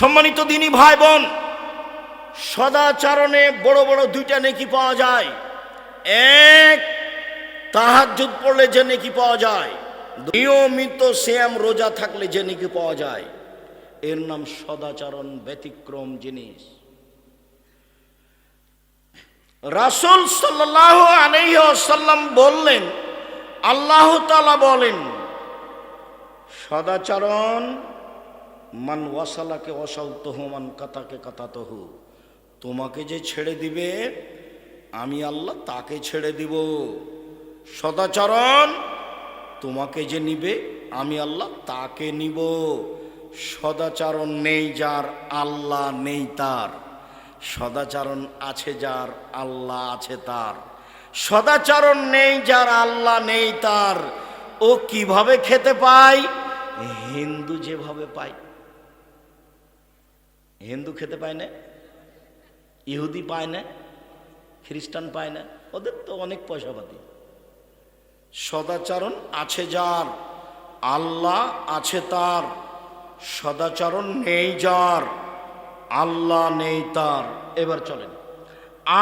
সম্মানিত দিনী ভাই বোন, সদাচারণে বড় বড় দুইটা নেকি পাওয়া যায়। এক, তাহাজ্জুদ পড়লে যে নেকি পাওয়া যায়। নিয়মিত শ্যাম রোজা থাকলে যে নেকি পাওয়া যায়। এর নাম সদাচরণ ব্যতিক্রম জিনিস। রাসুল সাল্লাহ আলাইসাল্লাম বললেন, আল্লাহ তালা বলেন, সদাচরণ মান ওয়াসালাকে ওয়াসালতহু, মান কাতাকে কাতাতহু। তোমাকে যে ছেড়ে দিবে, আমি আল্লাহ তাকে ছেড়ে দিব। সদাচরণ, তোমাকে যে নিবে, আমি আল্লাহ তাকে নিব। সদাচরণ নেই যার আল্লাহ নেই তার। সদাচরণ আছে যার আল্লাহ আছে তার। সদাচরণ নেই যার আল্লাহ নেই তার। ও কীভাবে খেতে পায়? হিন্দু যেভাবে পায়। হিন্দু খেতে পায় না, ইহুদি পায় না, খ্রিস্টান পায় না, ওদের তো অনেক পয়সাপাতি। সদাচরণ আছে যার, আল্লাহ আছে তার, সদাচরণ নেই যার, আল্লাহ নেই তার। এবার চলেন।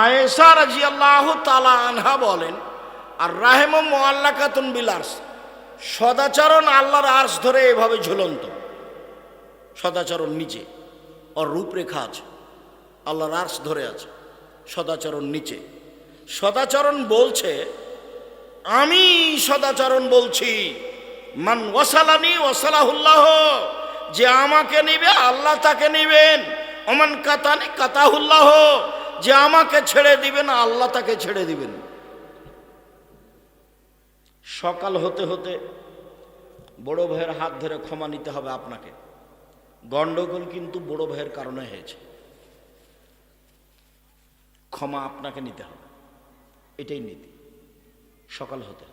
আয়েসা রাজি আল্লাহ তালা আনহা বলেন, আর রাহেম মোয়াল্লা খাতুন বিলাস সদাচরণ আল্লাহর আর্স ধরে এভাবে ঝুলন্ত। সদাচরণ নিচে ওর রূপরেখা আছে। আল্লাহর আর্স ধরে আছে, সদাচরণ নিচে। সদাচরণ বলছে, আমি সদাচরণ বলছি, মান ওয়াসালানি ওয়াসালাহুল্লাহ, যে আমাকে নিবে, আল্লাহ তাকে নিবেন। অমান কাতানি কাতাহুল্লাহ, যে আমাকে ছেড়ে দিবেন আল্লাহ তাকে ছেড়ে দিবেন। সকাল হতে হতে বড় ভাইয়ের হাত ধরে ক্ষমা নিতে হবে আপনাকে। গন্ডগোল কিন্তু বড় ভাইয়ের কারণে হয়েছে। ক্ষমা আপনাকে নিতে হবে। এটাই নীতি। সকাল হতে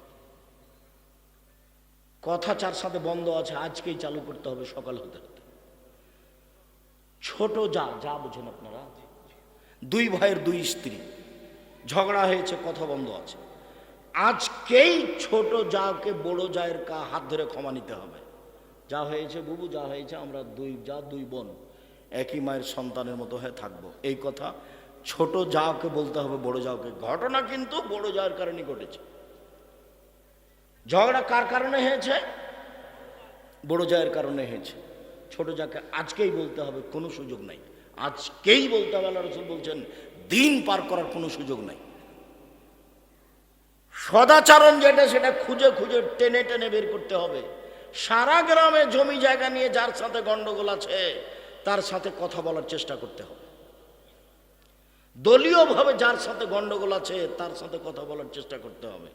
কথা চার সাথে বন্ধ আছে, আজকেই চালু করতে হবে, সকাল হতে হতে। ছোট যা যা বুঝেন আপনারা। দুই ভাইয়ের দুই স্ত্রী। ঝগড়া হয়েছে, কথা বন্ধ আছে। আজকেই ছোট যাকে বড় জায়ের কা হাত ধরে ক্ষমা নিতে হবে। যা হয়েছে বুবু, যা হয়েছে আমরা দুই, যা দুই বোন একই মায়ের সন্তানের মতো হয়ে থাকব। এই কথা ছোট যাওকে বলতে হবে, বড় যাওকে ঘটনা কিন্তু বড় যাওয়ার কারণে ঘটেছে। ঝগড়া কার কারণে হয়েছে? বড় জায়ের কারণে হয়েছে। ছোট যাকে আজকেই বলতে হবে, কোনো সুযোগ নাই। আজকেই বলতে হবে, আল্লাহ রসুল বলছেন, দিন পার করার কোনো সুযোগ নাই। সদাচরণ যেটা, সেটা খুঁজে খুঁজে টেনে টেনে বের করতে হবে। সারা গ্রামে জমি জায়গা নিয়ে যার সাথে গন্ডগোল আছে, তার সাথে কথা বলার চেষ্টা করতে হবে। দলীয়ভাবে যার সাথে গন্ডগোল আছে, তার সাথে কথা বলার চেষ্টা করতে হবে।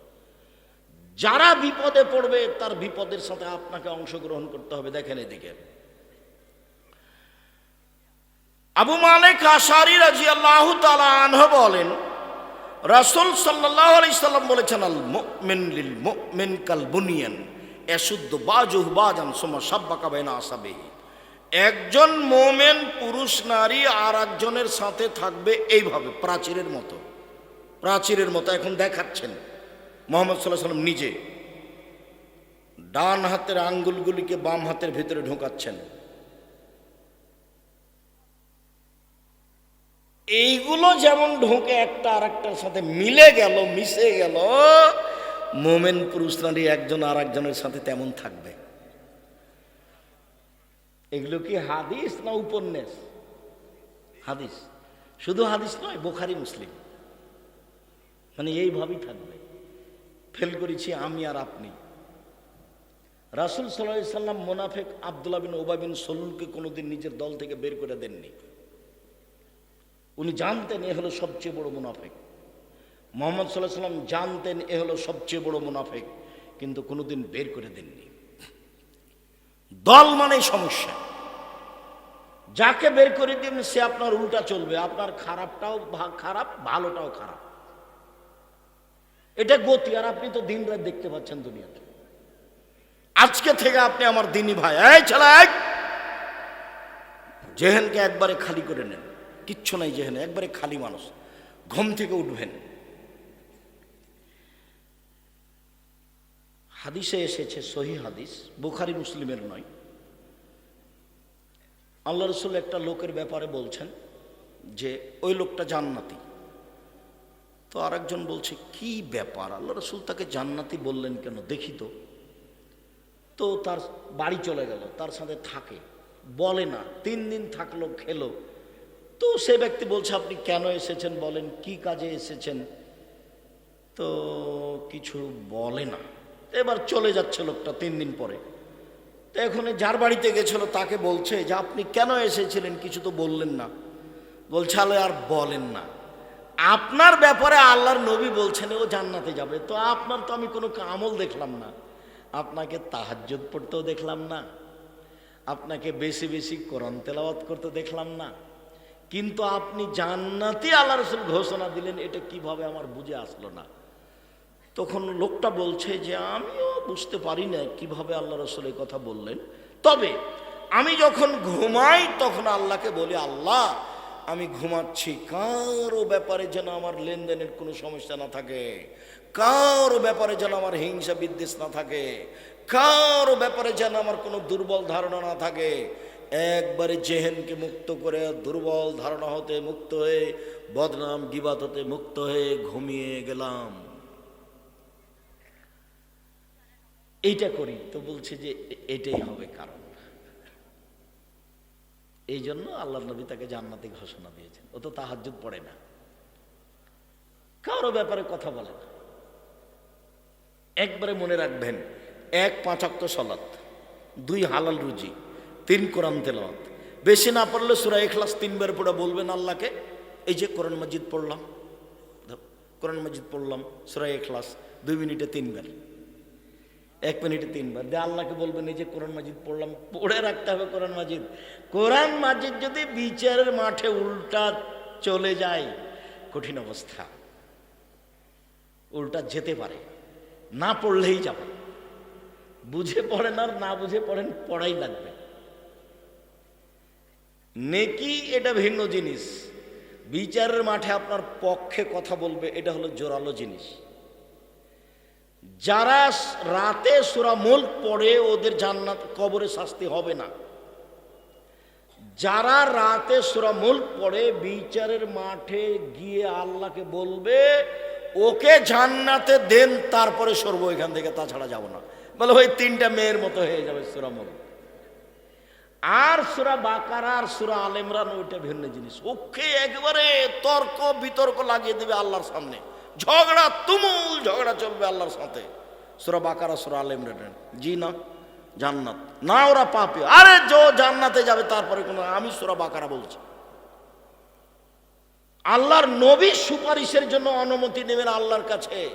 যারা বিপদে পড়বে, তার বিপদের সাথে আপনাকে অংশগ্রহণ করতে হবে। দেখেন এদিকে। আবু মালিক আশারি রাজি আল্লাহ আনহ বলেন, রাসুল সাল্লাহ আলি সাল্লাম বলেছেন আল মুমিন কাল বুনিয়ান এসুদ্দ বাজুহ বাজান সোমা সাব্বা কাবাইনা আসাবেহি একজন মোমেন পুরুষ নারী আর একজনের সাথে থাকবে এইভাবে, প্রাচীরের মতো। প্রাচীরের মতো, এখন দেখাচ্ছেন। মোহাম্মদ সাল্লাহ সাল্লাম নিজে ডান হাতের আঙ্গুলগুলিকে বাম হাতের ভিতরে ঢোকাচ্ছেন। এইগুলো যেমন ঢোকে, একটা আর একটার সাথে মিলে গেল, মিশে গেল মোমেন পুরুষ নারী একজন আর একজনের সাথে তেমন থাকবে। এগুলো কি হাদিস না উপন্যাস? হাদিস। শুধু হাদিস নয়, বোখারি মুসলিম। মানে এইভাবেই থাকবে। ফেল করেছি আমি আর আপনি। রাসুল সাল্লাম মোনাফেক আবদুল্লাহ বিন ওবা বিন সলুলকে কোনোদিন নিজের দল থেকে বের করে দেননি। উনি জানতেন এ হলো সবচেয়ে বড় মুনাফেক। মোহাম্মদ সাল্লাহ সাল্লাম জানতেন এ হলো সবচেয়ে বড় মুনাফেক, কিন্তু কোনোদিন বের করে দেননি। দল মানেই সমস্যা। যাকে বের করে দিন সে আপনার উল্টা চলবে, আপনার খারাপটাও খারাপ, ভালোটাও খারাপ। এটা গতি, আর আপনি তো দিন রাত দেখতে পাচ্ছেন দুনিয়াতে। আজকে থেকে আপনি আমার দিনী ভাই, এই ছেলে জেহেনকে একবারে খালি করে নেন। কিচ্ছু নাই জেহেনে, একবারে খালি মানুষ। ঘুম থেকে উঠবেন। হাদিসে এসেছে, সহি হাদিস, বুখারি মুসলিমের নয়। আল্লাহ রসুল একটা লোকের ব্যাপারে বলছেন যে, ওই লোকটা জান্নাতি। তো আরেকজন বলছে, কি ব্যাপার? আল্লাহ রসুল তাকে জান্নাতি বললেন কেন? দেখি তো। তো তার বাড়ি চলে গেল, তার সাথে থাকে। বলে না, তিন দিন থাকল, খেলো। তো সে ব্যক্তি বলছে, আপনি কেন এসেছেন? বলেন, কি কাজে এসেছেন? তো কিছু বলে না। এবার চলে যাচ্ছে লোকটা তিন দিন পরে। তো এখন যার বাড়িতে গেছিল তাকে বলছে যে, আপনি কেন এসেছিলেন? কিছু তো বললেন না। বলছে, আলে আর বলেন না। আপনার ব্যাপারে আল্লাহর নবী বলছেন, ও জান্নাতে যাবে। তো আপনার তো আমি কোনো আমল দেখলাম না। আপনাকে তাহাজ্জুদ পড়তেও দেখলাম না। আপনাকে বেশি বেশি কোরআন তেলাওয়াত করতে দেখলাম না। কিন্তু আপনি জান্নাতি আল্লাহ রসুল ঘোষণা দিলেন, এটা কীভাবে আমার বুঝে আসলো না? তখন লোকটা বলছে যে, আমিও বুঝতে পারি না কীভাবে আল্লাহ রসুল এই কথা বললেন। তবে আমি যখন ঘুমাই তখন আল্লাহকে বলি, আল্লাহ, আমি ঘুমাচ্ছি। কারও ব্যাপারে যেন আমার লেনদেনের কোনো সমস্যা না থাকে। কারও ব্যাপারে যেন আমার হিংসা বিদ্বেষ না থাকে। কারও ব্যাপারে যেন আমার কোনো দুর্বল ধারণা না থাকে। একবারে জেহেনকে মুক্ত করে, দুর্বল ধারণা হতে মুক্ত হয়ে, বদনাম গিবাত হতে মুক্ত হয়ে ঘুমিয়ে গেলাম। এইটা করি, তো বলছে যে এটাই হবে কারণ। এই জন্য আল্লাহ নবী তাকে জান্নাতি ঘোষণা দিয়েছেন। ও তো তাহাজ্জুদ পড়ে না। কারও ব্যাপারে কথা বলে না। একবারে মনে রাখবেন, এক পাঁচাক্ত সলাৎ দুই হালাল রুজি, তিন কোরআন তেলাওয়াত। বেশি না পারলে সুরা এখলাস তিনবার পড়ে বলবেন আল্লাহকে, এই যে কোরআন মসজিদ পড়লাম কোরআন মজিদ পড়লাম, সুরা এখলাস দুই মিনিটে তিনবার। এক মিনিটে, তিনবার। দিয়ে আল্লাহকে বলবেন এই যে কোরআন মাজিদ পড়লাম। পড়ে রাখতে হবে কোরআন মাজিদ। কোরআন মাজিদ যদি বিচারের মাঠে উল্টা চলে যায়, কঠিন অবস্থা। উল্টা যেতে পারে। না পড়লেই যাবে। বুঝে পড়েন আর না বুঝে পড়েন, পড়াই লাগবে। নেকি এটা ভিন্ন জিনিস। বিচারের মাঠে আপনার পক্ষে কথা বলবে, এটা হলো জোরালো জিনিস। যারা রাতে সুরা মুল্ক পড়ে, ওদের জান্নাত কবরে শাস্তি হবে না। যারা রাতে সুরা মুল্ক পড়ে, বিচারের মাঠে গিয়ে আল্লাহকে বলবে, ওকে জান্নাতে দেন, তারপরে সরবো, এখান থেকে তাছাড়া যাব না। বলে ওই তিনটা মেয়ের মতো হয়ে যাবে সুরা মুল্ক। আর সুরা বাকারা, আর সুরা আল ইমরান, ওইটা ভিন্ন জিনিস। ওকে একবারে তর্ক বিতর্ক লাগিয়ে দেবে আল্লাহর সামনে। ঝগড়া, তুমুল ঝগড়া চলবে আল্লাহর সাথে। সুরা বাকারা, সুরা আল ইমরান। জি না, জান্নাত। না ওরা পাপে। আরে জো জান্নাতে যাবে, তারপরে কোনো আমি সুরা বাকারা বলছি। আল্লাহর নবী সুপারিশের জন্য অনুমতি নেবেন আল্লাহর কাছে।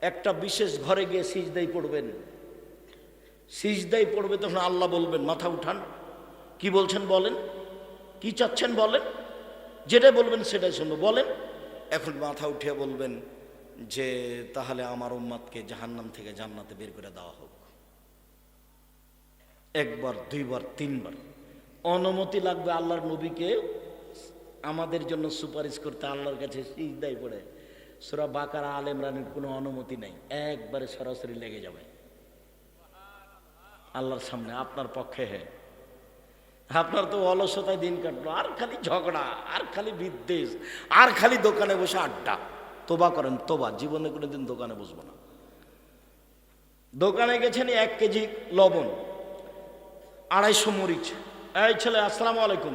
একটা বিশেষ ঘরে গিয়ে সিজদাই পড়বেন। সিজদাই পড়বে তখন আল্লাহ বলবেন, মাথা উঠান। কি বলছেন বলেন? কি চাচ্ছেন বলেন? যেটাই বলবেন সেটাই শুনব। বলেন এখন মাথা উঠিয়ে বলবেন যে তাহলে আমার উম্মাদকে জাহান্নাম থেকে জান্নাতে বের করে দেওয়া হোক। একবার, দুইবার, তিনবার। অনুমতি লাগবে আল্লাহর নবীকে। আমাদের জন্য সুপারিশ করতে আল্লাহর কাছে সিজদাই পড়ে। সুরা বাকারা, আল ইমরানের কোনো অনুমতি নেই। একবারে সরাসরি লেগে যাবে। আল্লাহর সামনে, আপনার পক্ষে হ্যাঁ আপনার তো অলসতায় দিন কাটলো। আর খালি ঝগড়া, আর খালি বিদ্বেষ, আর খালি দোকানে বসে আড্ডা। তোবা করেন, তোবা, জীবনে কোনোদিন দোকানে বসবো না। দোকানে গেছেন এক কেজি লবণ, আড়াইশো মরিচ। এই ছেলে, আসসালামু আলাইকুম।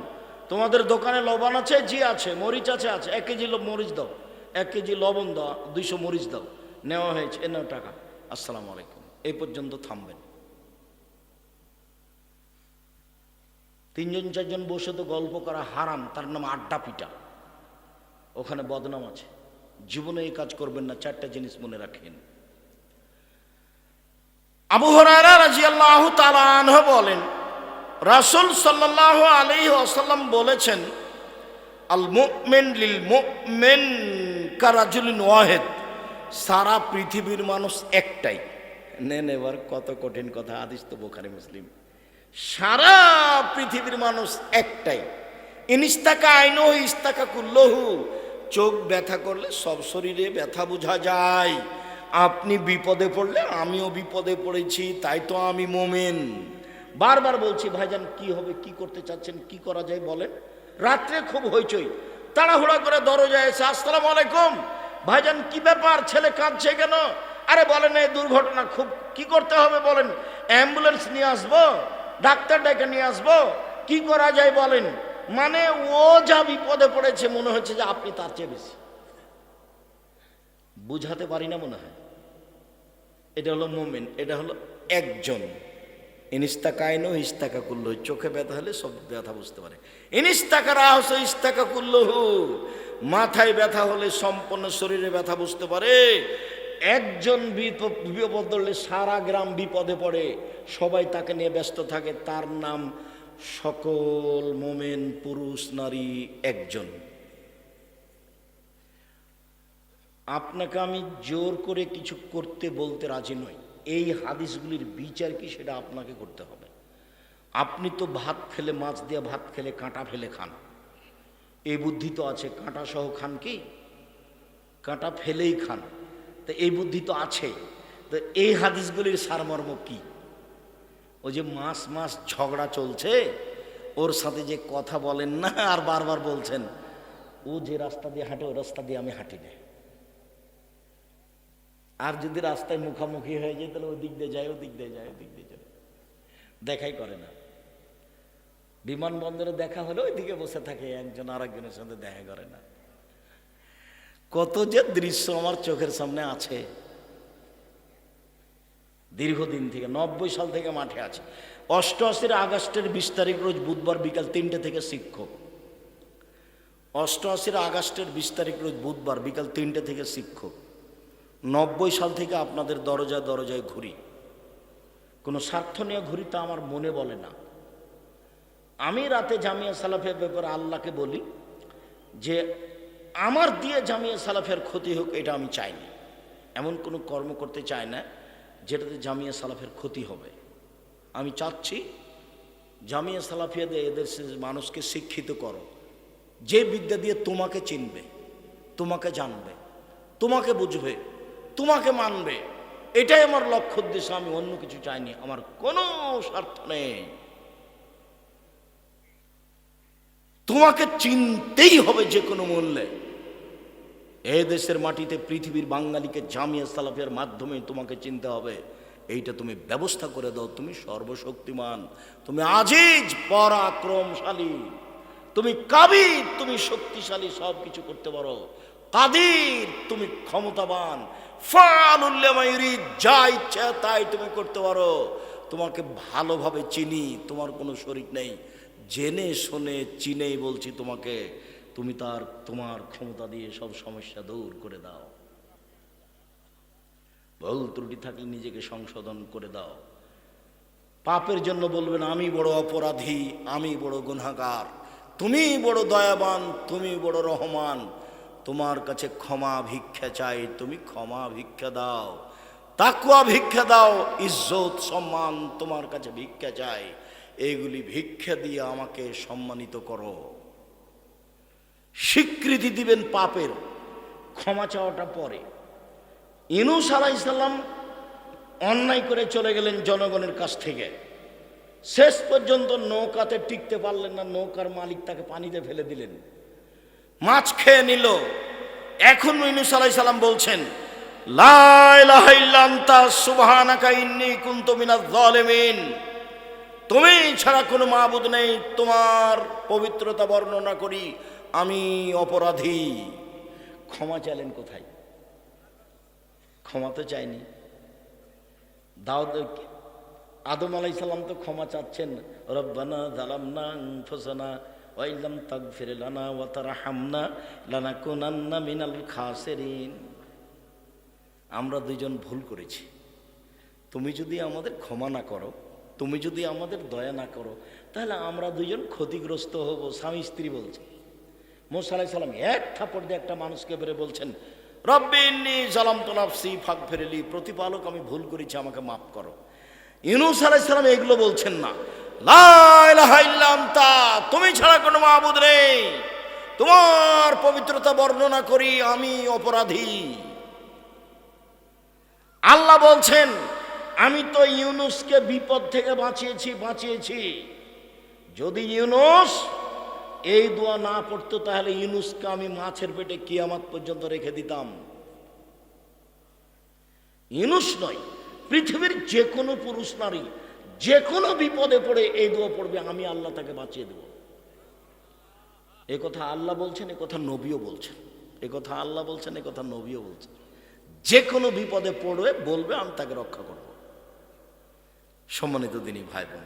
তোমাদের দোকানে লবণ আছে? জি আছে, মরিচ আছে আছে। এক কেজি মরিচ দাও। এক কেজি লবণ দাও, দুইশো মরিচ দাও। নেওয়া হয়েছে, এ নাও টাকা। আসসালামু আলাইকুম। এই পর্যন্ত থামবেন। তিনজন চারজন বসে তো গল্প করা হারাম, তার নাম আড্ডা পিটা। ওখানে বদনাম আছে। জীবনে এই কাজ করবেন না, চারটা জিনিস মনে রাখেন। আবু হরারা বলেন, রাসুল সাল্লাল্লাহু আলাইহি ওয়াসাল্লাম বলেছেন আল মুমিন লিল মুমিন কারাজুলিন ওয়াহিদ। সারা পৃথিবীর মানুষ একটাই। নেন এবার কত কঠিন কথা আদিস তো বোখারি, মুসলিম। সারা পৃথিবীর মানুষ একটাই। ইনিস্তাকা আইনহ ইস্তাকা কুল্লহু। চোখ ব্যথা করলে সব শরীরে ব্যথা বোঝা যায়। আপনি বিপদে পড়লে আমিও বিপদে পড়েছি, তাই তো আমি মোমেন। বারবার বলছি, ভাইজান, কি হবে, কি করতে চাচ্ছেন, কি করা যায় বলেন? রাত্রে খুব হইচই। তাড়াহুড়া করে দরজায় এসে, আসসালামু আলাইকুম। ভাইজান, কি ব্যাপার? ছেলে কাঁদছে কেন? আরে বলেন এই দুর্ঘটনা খুব, কি করতে হবে বলেন? অ্যাম্বুলেন্স নিয়ে আসব? ডাক্তার ডেকে নিয়ে আসব। কি করা যায় বলেন? মানে ও যা বিপদে পড়েছে, মনে হচ্ছে যে আপনি তার চেয়ে বেশি। বুঝাতে পারি না মনে হয়। এটা হলো মোমেন্ট এটা হলো একজন। ইনিস্তাকাইনো ইস্তাকা কুল্লু চোখে ব্যথা হলে সব ব্যথা বুঝতে পারে। ইনিস্তাকা রাহস ইস্তাকা কুল্লহু মাথায় ব্যথা হলে সম্পূর্ণ শরীরে ব্যথা বুঝতে পারে। একজন বিপ- বিপদ ধরলে সারা গ্রাম বিপদে পড়ে। সবাই তাকে নিয়ে ব্যস্ত থাকে। তার নাম সকল মোমেন, পুরুষ, নারী, একজন। আপনাকে আমি জোর করে কিছু করতে বলতে রাজি নই। এই হাদিসগুলির বিচার কি সেটা আপনাকে করতে হবে। আপনি তো ভাত খেলে মাছ দিয়ে ভাত খেলে কাঁটা ফেলে খান। এই বুদ্ধি তো আছে। কাঁটা সহ খান কি? কাঁটা ফেলেই খান। তো এই বুদ্ধি তো আছে। তো এই হাদিসগুলির সারমর্ম কি? ওই যে মাস মাস ঝগড়া চলছে, ওর সাথে যে কথা বলেন না, আর বারবার বলছেন, ও যে রাস্তা দিয়ে হাঁটে, ওই রাস্তা দিয়ে আমি হাঁটি না। আর যদি রাস্তায় মুখামুখি হয়ে যায়, তাহলে ওই দিক দিয়ে যায় ওদিক দিয়ে যায় ওদিক দিয়ে যায়। দেখাই করে না। বিমানবন্দরে দেখা হলে ওইদিকে বসে থাকে, একজন আর একজনের সাথে দেখা করে না। কত যে দৃশ্য আমার চোখের সামনে আছে। দীর্ঘদিন থেকে, নব্বই সাল থেকে মাঠে আছে। অষ্টআশির আগস্টের বিশ তারিখ রোজ বুধবার বিকাল তিনটে থেকে শিক্ষক। অষ্টআশির আগস্টের বিশ তারিখ রোজ বুধবার বিকাল তিনটে থেকে শিক্ষক। নব্বই সাল থেকে আপনাদের দরজায় দরজায় ঘুরি। কোনো স্বার্থ নিয়ে ঘুরি তা আমার মনে বলে না। আমি রাতে জামিয়া সালাফের ব্যাপারে আল্লাহকে বলি যে আমার দিয়ে জামিয়া সালাফের ক্ষতি হোক, এটা আমি চাইনি। এমন কোনো কর্ম করতে চাই না, যেটাতে জামিয়া সালাফের ক্ষতি হবে। আমি চাচ্ছি, জামিয়া সালাফিয়াদের, এদের মানুষকে শিক্ষিত করো। যে বিদ্যা দিয়ে তোমাকে চিনবে, তোমাকে জানবে, তোমাকে বুঝবে, তোমাকে মানবে, এটাই আমার লক্ষ্য উদ্দেশ্য, আমি অন্য কিছু চাইনি। আমার কোনো স্বার্থ নেই। তোমাকে চিনতেই হবে যে কোনো মূল্যে। এ দেশের মাটিতে পৃথিবীর বাঙালিকে জামিয়া সালাফের মাধ্যমে তোমাকে চিনতে হবে। এইটা তুমি ব্যবস্থা করে দাও, তুমি সর্বশক্তিমান, তুমি আজিজ, পরাক্রমশালী, তুমি কাবির, তুমি শক্তিশালী সব কিছু করতে পারো। কাদির, তুমি ক্ষমতাবান যা ইচ্ছা তাই তুমি করতে পারো। তোমাকে ভালোভাবে চিনি, তোমার কোনো শরিক নেই। জেনে শুনে, চিনেই বলছি তোমাকে তুমি তার, তোমার ক্ষমতা দিয়ে সব সমস্যা দূর করে দাও। ভুল ত্রুটি থাকলে নিজেকে সংশোধন করে দাও। পাপের জন্য বলবেন, আমি বড় অপরাধী, আমি বড় গুনাহগার, তুমি বড় দয়াবান, তুমি বড় রহমান, তোমার কাছে ক্ষমা ভিক্ষা চাই, তুমি ক্ষমা ভিক্ষা দাও তাকুয়া ভিক্ষা দাও, ইজ্জত, সম্মান তোমার কাছে ভিক্ষা চাই এইগুলি ভিক্ষা দিয়ে আমাকে সম্মানিত করো। স্বীকৃতি দিবেন পাপের। ক্ষমা চাওয়াটা পরে। ইনুস আলাইসাল্লাম অন্যায় করে চলে গেলেন জনগণের কাছ থেকে। শেষ পর্যন্ত নৌকাতে টিকতে পারলেন না, নৌকার মালিক তাকে পানিতে ফেলে দিলেন। মাছ খেয়ে নিল। এখন ইনুস আলাইসাল্লাম বলছেন তুমি ছাড়া কোনো মাহবুদ নেই, তোমার পবিত্রতা বর্ণনা করি। আমি অপরাধী। ক্ষমা চাইলেন কোথায়? ক্ষমা তো চাইনি। দাউদ, আদম আলাইসাল্লাম তো ক্ষমা চাচ্ছেন। রব্বানা জালামনা ফসানা ওয়াইলাম তাগফির লানা ওয়া তারহামনা লানাকুনান্না মিনাল খাসিরিন। আমরা দুইজন ভুল করেছি। তুমি যদি আমাদের ক্ষমা না করো, তুমি যদি আমাদের দয়া না করো, তাহলে আমরা দুজন ক্ষতিগ্রস্ত হব, স্বামী স্ত্রী বলছে। মোসা আলাই সাল্লাম এক থাপড় দিয়ে একটা মানুষকে বেড়ে বলছেন রব্বিন্নি জালাম তোলাফসি ফাঁক ফেরেলি প্রতিপালক আমি ভুল করেছি, আমাকে মাফ করো। ইউনুস আলাইসালাম এগুলো বলছেন না। তা তুমি ছাড়া কোনো মাহবুদ নেই। তোমার পবিত্রতা বর্ণনা করি, আমি অপরাধী। আল্লাহ বলছেন, আমি তো ইউনুসকে বিপদ থেকে বাঁচিয়েছি বাঁচিয়েছি। যদি ইউনুস এই দোয়া না পড়তো তাহলে ইউনুসকে আমি মাছের পেটে কিয়ামাত পর্যন্ত রেখে দিতাম। ইউনুস নয়, পৃথিবীর যে কোনো পুরুষ নারী যে কোনো বিপদে পড়ে এই দোয়া পড়বে, আমি আল্লাহ তাকে বাঁচিয়ে দেব। এ কথা আল্লাহ বলছেন, এ কথা নবীও বলছেন। এ কথা আল্লাহ বলছেন, এ কথা নবীও বলছেন। যে কোনো বিপদে পড়বে, বলবে, আমি তাকে রক্ষা করব। সম্মানিত দিনী ভাই বোন,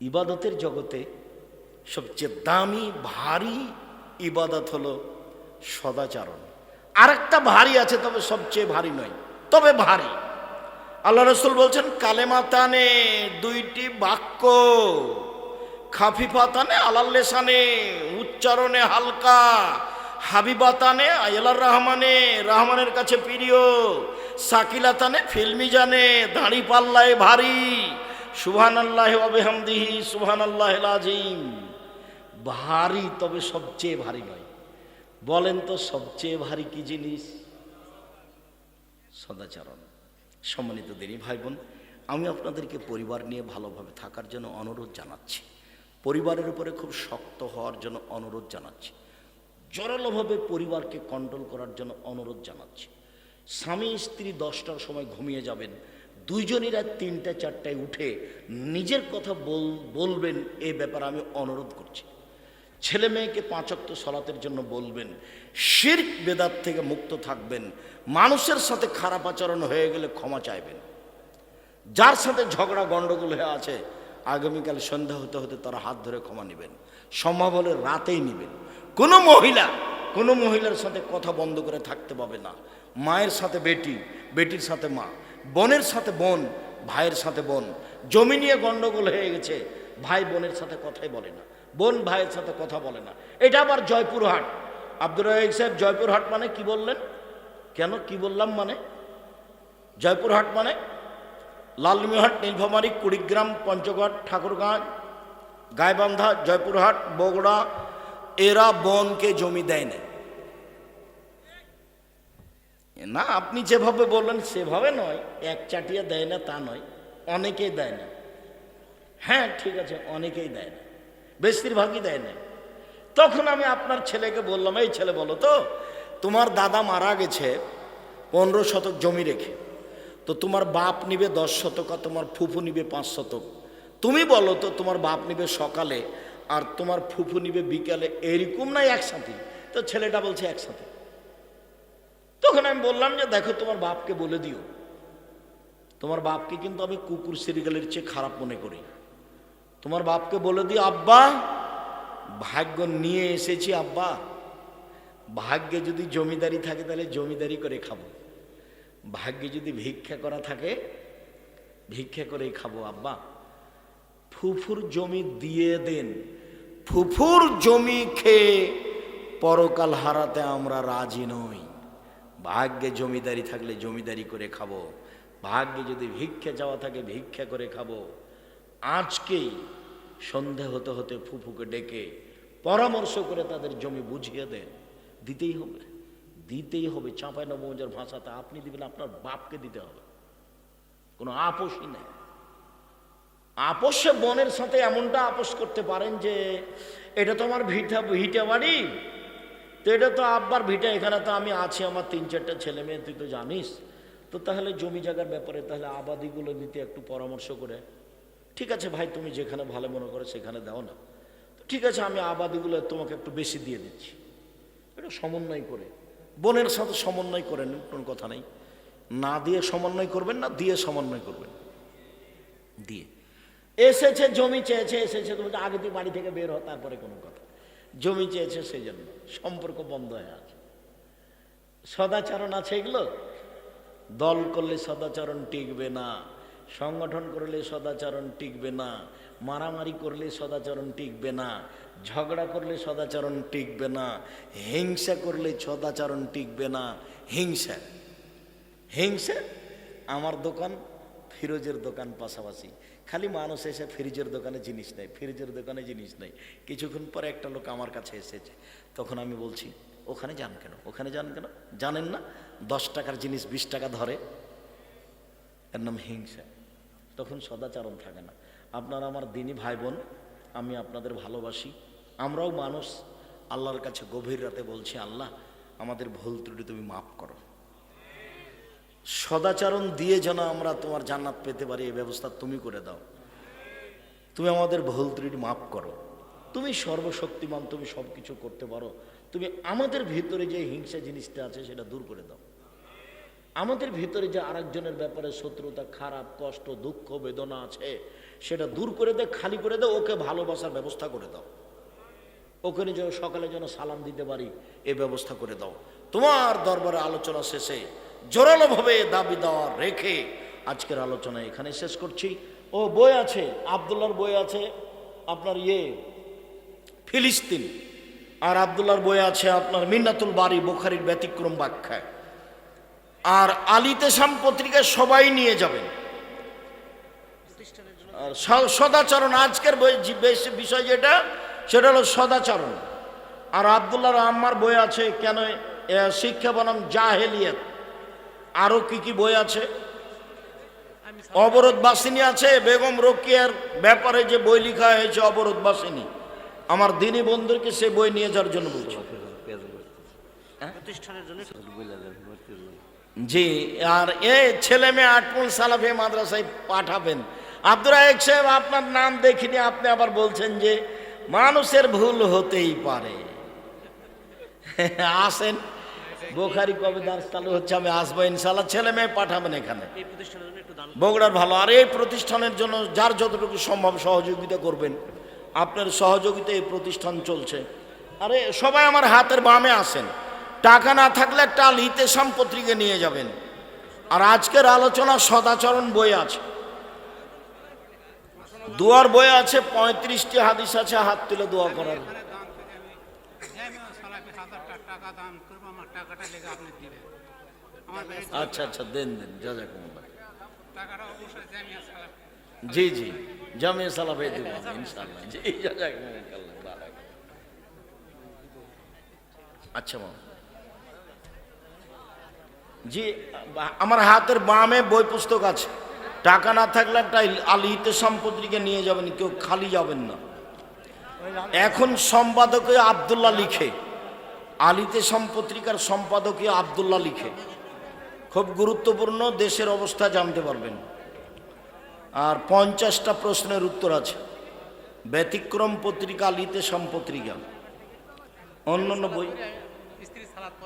ইবাদতের জগতে সবচেয়ে দামি, ভারী ইবাদত হলো সদাচারণ। আরেকটা ভারী আছে, তবে সবচেয়ে ভারী নয়, তবে ভারী। আল্লাহ রসুল বলছেন, কালেমাতানে দুইটি বাক্য, খাফিফাতানে আলাল্লেসানে উচ্চারণে হালকা, হাবিবাতানে আয়ালার রহমানে, রহমানের কাছে প্রিয়, সাকিলাতানে ফিল্মি জানে দাঁড়ি পাল্লায় ভারী সুহান আল্লাহ অবেহামদিহি সুহান আল্লাহ আজিম ভারী তবে সবচেয়ে ভারী নয়। বলেন তো সবচেয়ে ভারী কি জিনিস? সদাচরণ। সম্মানিত দেরি ভাই বোন আমি আপনাদেরকে পরিবার নিয়ে ভালোভাবে থাকার জন্য অনুরোধ জানাচ্ছি। পরিবারের উপরে খুব শক্ত হওয়ার জন্য অনুরোধ জানাচ্ছি। জোরালোভাবে পরিবারকে কন্ট্রোল করার জন্য অনুরোধ জানাচ্ছি। স্বামী, স্ত্রী দশটার সময় ঘুমিয়ে যাবেন। দুইজনই রাত তিনটা, চারটায় উঠে নিজের কথা বল, বলবেন, এ ব্যাপারে আমি অনুরোধ করছি। ছেলে মেয়েকে পাঁচক্ত সলাতের জন্য বলবেন, শির্ক বেদাত থেকে মুক্ত থাকবেন, মানুষের সাথে খারাপ আচরণ হয়ে গেলে ক্ষমা চাইবেন। যার সাথে ঝগড়া গণ্ডগোল হয়ে আছে, আগামীকাল সন্ধ্যা হতে হতে তারা হাত ধরে ক্ষমা নেবেন। সম্ভব হলে রাতেই নেবেন। কোনো মহিলা, কোনো মহিলার সাথে কথা বন্ধ করে থাকতে পাবে না। মায়ের সাথে বেটি, বেটির সাথে মা, বোনের সাথে বোন, ভাইয়ের সাথে বোন। জমি নিয়ে গণ্ডগোল হয়ে গেছে, ভাই বোনের সাথে কথাই বলে না। বোন ভাইয়ের সাথে কথা বলে না। এটা আবার জয়পুরহাট। আব্দুর রাহিক সাহেব, জয়পুরহাট মানে কি বললেন? কেন? কি বললাম মানে? জয়পুরহাট মানে লালমিহাট, নীলফামারী, কুড়িগ্রাম, পঞ্চগড়, ঠাকুরগাঁ, গাইবান্ধা, জয়পুরহাট, বগুড়া, এরা বনকে জমি দেয় না না, আপনি যেভাবে বললেন, সেভাবে নয়। এক চাটিয়া দেয় না, তা নয়। অনেকেই দেয় না। হ্যাঁ ঠিক আছে, অনেকেই দেয় না। বেশিরভাগই দেয় না তখন আমি আপনার ছেলেকে বললাম, এই ছেলে বলো তো, তোমার দাদা মারা গেছে পনেরো শতক জমি রেখে। তো তোমার বাপ নিবে দশ শতক আর তোমার ফুফু নিবে পাঁচ শতক। তুমি বলো তো, তোমার বাপ নিবে সকালে আর তোমার ফুফু নিবে বিকালে, এরকম নাই একসাথে? তো ছেলেটা বলছে, একসাথে। তখন আমি বললাম যে, দেখো, তোমার বাপকে বলে দিও। তোমার বাপকে কিন্তু আমি কুকুর সিরিগালের চেয়ে খারাপ মনে করি। তোমার বাপকে বলে দিও, আব্বা, ভাগ্য নিয়ে এসেছি, আব্বা। ভাগ্যে যদি জমিদারি থাকে, তাহলে জমিদারি করে খাব। ভাগ্যে যদি ভিক্ষা করা থাকে, ভিক্ষা করেই খাব, আব্বা। ফুফুর জমি দিয়ে দেন। ফুফুর জমি খেয়ে পরকাল হারাতে আমরা রাজি নই। ভাগ্যে জমিদারি থাকলে জমিদারি করে খাব। ভাগ্যে যদি ভিক্ষা যাওয়া থাকে, ভিক্ষা করে খাব। আজকেই সন্ধে হতে হতে ফুফুকে ডেকে পরামর্শ করে তাদের জমি বুঝিয়ে দেন। দিতেই হবে দিতেই হবে। চাঁপাই নবমজার ভাষাতে আপনি দিবেন, আপনার বাপকে দিতে হবে। কোনো আপোষই নেই। আপোষে বনের সাথে এমনটা আপোষ করতে পারেন যে, এটা তো আমার ভিটা ভিটা বাড়ি, তো এটা তো আব্বার ভিটা, এখানে তো আমি আছি, আমার তিন চারটা ছেলে মেয়ে, তুই তো জানিস। তো তাহলে জমি জায়গার ব্যাপারে তাহলে আবাদিগুলো নিতে একটু পরামর্শ করে। ঠিক আছে ভাই, তুমি যেখানে ভালো মনে করো সেখানে দাও না। ঠিক আছে, আমি আবাদিগুলো তোমাকে একটু বেশি দিয়ে দিচ্ছি। এটা সমন্বয় করে। বোনের সাথে সমন্বয় করেন, কোনো কথা নেই। না দিয়ে সমন্বয় করবেন না, দিয়ে সমন্বয় করবেন। দিয়ে। এসেছে, জমি চেয়েছে, এসেছে, তুমি আগে তুই বাড়ি থেকে বের হ তারপরে কোনো কথা। জমি চেয়েছে সেই জন্য সম্পর্ক বন্ধ হয়ে আছে। সদাচরণ আছে এগুলো? দল করলে সদাচরণ টিকবে না। সংগঠন করলে সদাচরণ টিকবে না, মারামারি করলে সদাচরণ টিকবে না, ঝগড়া করলে সদাচরণ টিকবে না, হিংসা করলে সদাচরণ টিকবে না, হিংসা। হিংসা? আমার দোকান ফিরোজের দোকান পাশাপাশি। খালি মানুষ এসে ফ্রিজের দোকানে জিনিস নেয়, ফ্রিজের দোকানে জিনিস নেই কিছুক্ষণ পরে একটা লোক আমার কাছে এসেছে। তখন আমি বলছি, ওখানে যান কেন? ওখানে যান কেন? জানেন না? দশ টাকার জিনিস বিশ টাকা ধরে। এর নাম হিংসা। তখন সদাচারণ থাকে না। আপনারা আমার দিনী ভাই বোন আমি আপনাদের ভালোবাসি। আমরাও মানুষ, আল্লাহর কাছে গভীর রাতে বলছি, আল্লাহ, আমাদের ভুল ত্রুটি তুমি মাফ করো। সদাচরণ দিয়ে যেন আমরা তোমার জান্নাত পেতে পারি এই ব্যবস্থা তুমি করে দাও। তুমি আমাদের ভুল ত্রুটি মাফ করো। তুমি সর্বশক্তিমান, তুমি সব কিছু করতে পারো। তুমি আমাদের ভিতরে যে হিংসা জিনিসটা আছে, সেটা দূর করে দাও। আমাদের ভিতরে যে আরেকজনের ব্যাপারে শত্রুতা, খারাপ, কষ্ট, দুঃখ, বেদনা আছে, সেটা দূর করে দে, খালি করে দে, ওকে ভালোবাসার ব্যবস্থা করে দাও। ওখানে যেন সকালে যেন সালাম দিতে পারি, এ ব্যবস্থা করে দাও। তোমার দরবারে আলোচনা শেষে জোরালোভাবে দাবি দেওয়া রেখে আজকের আলোচনা এখানে শেষ করছি। ও বই আছে আবদুল্লার বই আছে, আপনার ইয়ে ফিলিস্তিন। আর আবদুল্লার বই আছে আপনার মিন্নাতুল বাড়ি বোখারির ব্যতিক্রম ব্যাখ্যায় আর আলিতেসাম পত্রিকায় সবাই নিয়ে যাবেন আর সদাচরণ আজকের বই বেশ- বিষয় যেটা সেটা হলো সদাচরণ। আর আবদুল্লাহ আম্মার বই আছে কেন শিক্ষা বনাম জাহেলিয়ত। আরও কি কি বই আছে? অবরোধ বাসিনী আছে বেগম রোকিয়ার ব্যাপারে যে বই লেখা হয়েছে অবরোধ বাসিনী। আমার দিনী বন্ধুকে সে বই নিয়ে যাওয়ার জন্য বলছি। প্রতিষ্ঠানের জন্য জি আর এ ছেলে মেয়ে আটমুল সালাফে মাদ্রাসায় পাঠাবেন। আব্দুর রাহেক সাহেব আপনার নাম দেখিনি আপনি আবার বলছেন যে মানুষের ভুল হতেই পারে। আসেন বোখারি কবে চালু হচ্ছে আমি আসব ইনশাল্লাহ ছেলে মেয়ে পাঠাবেন এখানে। বগুড়ার ভালো আর এই প্রতিষ্ঠানের জন্য যার যতটুকু সম্ভব সহযোগিতা করবেন আপনার সহযোগিতা এই প্রতিষ্ঠান চলছে। আরে সবাই আমার হাতের বামে আসেন। টাকা না থাকলে একটা আল ইতেসাম পত্রিকা নিয়ে যাবেন। আর আজকের আলোচনা সদাচরণ বই আছে। দুয়ার বই আছে, পঁয়ত্রিশটি হাদিস আছে, হাত তুলে দোয়া করার। আচ্ছা আচ্ছা দেন দেন সালাফি জি জি, জামিয়া। আচ্ছা মামা। জি, আমার হাতের বামে বই পুস্তক আছে। টাকা না থাকলে একটা আল ইতেসাম পত্রিকা নিয়ে যাবেন, কেউ খালি যাবেন না। এখন সম্পাদকীয় আবদুল্লাহ লিখে, আলিতে সম্পত্রিকার সম্পাদকীয় আবদুল্লাহ লিখে। খুব গুরুত্বপূর্ণ, দেশের অবস্থা জানতে পারবেন। আর পঞ্চাশটা প্রশ্নের উত্তর আছে। ব্যতিক্রম পত্রিকা, আলিতে সম্পত্রিকা অন্য অন্য বই